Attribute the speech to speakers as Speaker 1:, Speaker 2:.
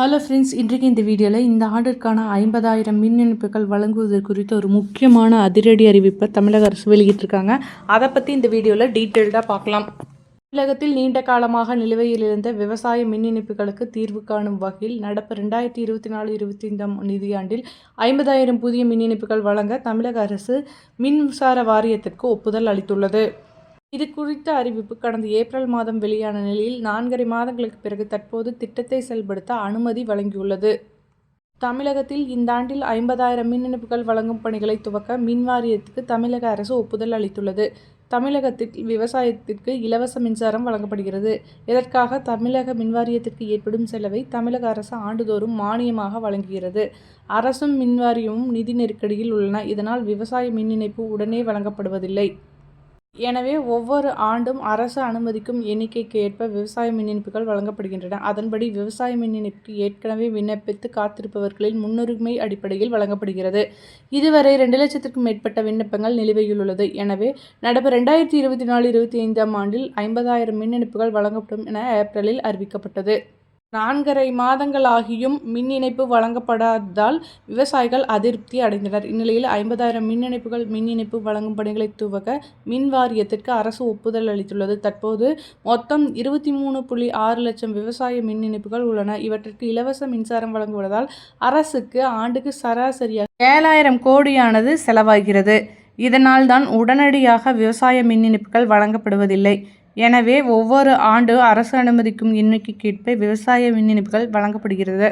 Speaker 1: Hello friends இன்றைக்கு இந்த வீடியோவில் இந்த ஆண்டிற்கான ஐம்பதாயிரம் மின் இணைப்புகள் வழங்குவது குறித்த ஒரு முக்கியமான அதிரடி அறிவிப்பை தமிழக அரசு வெளியிட்டிருக்காங்க. அதை பற்றி இந்த வீடியோவில் டீட்டெயில்டாக பார்க்கலாம். தமிழகத்தில் நீண்ட காலமாக நிலுவையில் இருந்த விவசாய மின் இணைப்புகளுக்கு தீர்வு காணும் வகையில் நடப்பு ரெண்டாயிரத்தி இருபத்தி நாலு இருபத்தி ஐந்தாம் நிதியாண்டில் ஐம்பதாயிரம் புதிய மின் இணைப்புகள் வழங்க தமிழக அரசு மின்சார வாரியத்திற்கு ஒப்புதல் அளித்துள்ளது. இது குறித்த அறிவிப்பு கடந்த ஏப்ரல் மாதம் வெளியான நிலையில் நான்கரை மாதங்களுக்கு பிறகு தற்போது திட்டத்தை செயல்படுத்த அனுமதி வழங்கியுள்ளது. தமிழகத்தில் இந்த ஆண்டில் ஐம்பதாயிரம் மின் இணைப்புகள் வழங்கும் பணிகளை துவக்க மின் வாரியத்துக்கு தமிழக அரசு ஒப்புதல் அளித்துள்ளது. தமிழகத்தில் விவசாயத்திற்கு இலவச மின்சாரம் வழங்கப்படுகிறது. இதற்காக தமிழக மின்வாரியத்திற்கு ஏற்படும் செலவை தமிழக அரசு ஆண்டுதோறும் மானியமாக வழங்குகிறது. அரசும் மின்வாரியமும் நிதி நெருக்கடியில் உள்ளன. இதனால் விவசாய மின் இணைப்பு உடனே வழங்கப்படுவதில்லை. எனவே ஒவ்வொரு ஆண்டும் அரசு அனுமதிக்கும் எண்ணிக்கைக்கு ஏற்ப விவசாய மின் இணைப்புகள் வழங்கப்படுகின்றன. அதன்படி விவசாய மின் இணைப்புக்கு ஏற்கனவே விண்ணப்பித்து காத்திருப்பவர்களின் முன்னுரிமை அடிப்படையில் வழங்கப்படுகிறது. இதுவரை ரெண்டு லட்சத்திற்கும் மேற்பட்ட விண்ணப்பங்கள் நிலுவையில் உள்ளது எனவே நடப்பு ரெண்டாயிரத்தி இருபத்தி நாலு இருபத்தி ஐந்தாம் ஆண்டில் ஐம்பதாயிரம் மின் இணைப்புகள் வழங்கப்படும் என ஏப்ரலில் அறிவிக்கப்பட்டது. நான்கரை மாதங்களாகியும் மின் இணைப்பு வழங்கப்படாததால் விவசாயிகள் அதிருப்தி அடைந்தனர். இந்நிலையில் ஐம்பதாயிரம் மின் இணைப்புகள் மின் இணைப்பு வழங்கும் பணிகளை துவக்க மின் வாரியத்திற்கு அரசு ஒப்புதல் அளித்துள்ளது. தற்போது மொத்தம் இருபத்தி மூணு புள்ளி ஆறு லட்சம் விவசாய மின் இணைப்புகள் உள்ளன. இவற்றிற்கு இலவச மின்சாரம் வழங்குவதால் அரசுக்கு ஆண்டுக்கு சராசரியாக ஏழாயிரம் கோடியானது செலவாகிறது. இதனால் தான் உடனடியாக விவசாய மின் இணைப்புகள் வழங்கப்படுவதில்லை. எனவே ஒவ்வொரு ஆண்டு அரசு அனுமதிக்கும் எண்ணிக்கைக்கேற்ப விவசாய மின் இணைப்புகள் வழங்கப்படுகிறது.